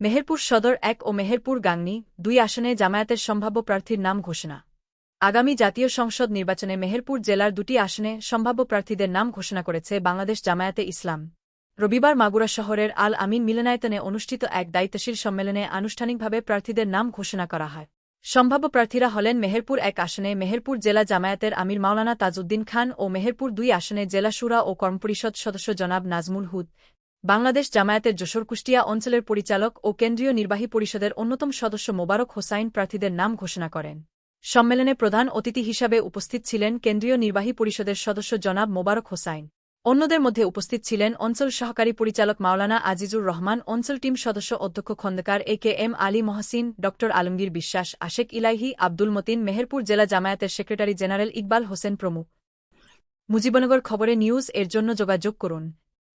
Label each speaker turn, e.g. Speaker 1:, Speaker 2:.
Speaker 1: মেহেরপুর সদর এক ও মেহেরপুর গাংনী দুই আসনে জামায়াতের সম্ভাব্য প্রার্থীর নাম ঘোষণা। আগামী জাতীয় সংসদ নির্বাচনে মেহেরপুর জেলার দুটি আসনে সম্ভাব্য প্রার্থীদের নাম ঘোষণা করেছে বাংলাদেশ জামায়াতে ইসলাম। রবিবার মাগুরা শহরের আল আমিন মিলনায়তনে অনুষ্ঠিত এক দায়িত্বশীল সম্মেলনে আনুষ্ঠানিকভাবে প্রার্থীদের নাম ঘোষণা করা হয়। সম্ভাব্য প্রার্থীরা হলেন মেহেরপুর এক আসনে মেহেরপুর জেলা জামায়াতের আমির মাওলানা তাজউদ্দিন খান ও মেহেরপুর দুই আসনে জেলা সুরা ও কর্মপরিষদ সদস্য জনাব নাজমুল হুদ। বাংলাদেশ জামায়াতের যশোর কুষ্টিয়া অঞ্চলের পরিচালক ও কেন্দ্রীয় নির্বাহী পরিষদের অন্যতম সদস্য মোবারক হোসাইন প্রার্থীদের নাম ঘোষণা করেন। সম্মেলনে প্রধান অতিথি হিসাবে উপস্থিত ছিলেন কেন্দ্রীয় নির্বাহী পরিষদের সদস্য জনাব মোবারক হোসাইন। অন্যদের মধ্যে উপস্থিত ছিলেন অঞ্চল সহকারী পরিচালক মাওলানা আজিজুর রহমান, অঞ্চল টিম সদস্য অধ্যক্ষ Khondakar A K M Ali Mohsin ড আলমগীর বিশ্বাস, আশেক ইলাহি, আব্দুল মতিন, মেহেরপুর জেলা জামায়াতের সেক্রেটারি জেনারেল ইকবাল হোসেন প্রমুখ। মুজিবনগর খবরে নিউজ, এর জন্য যোগাযোগ করুন।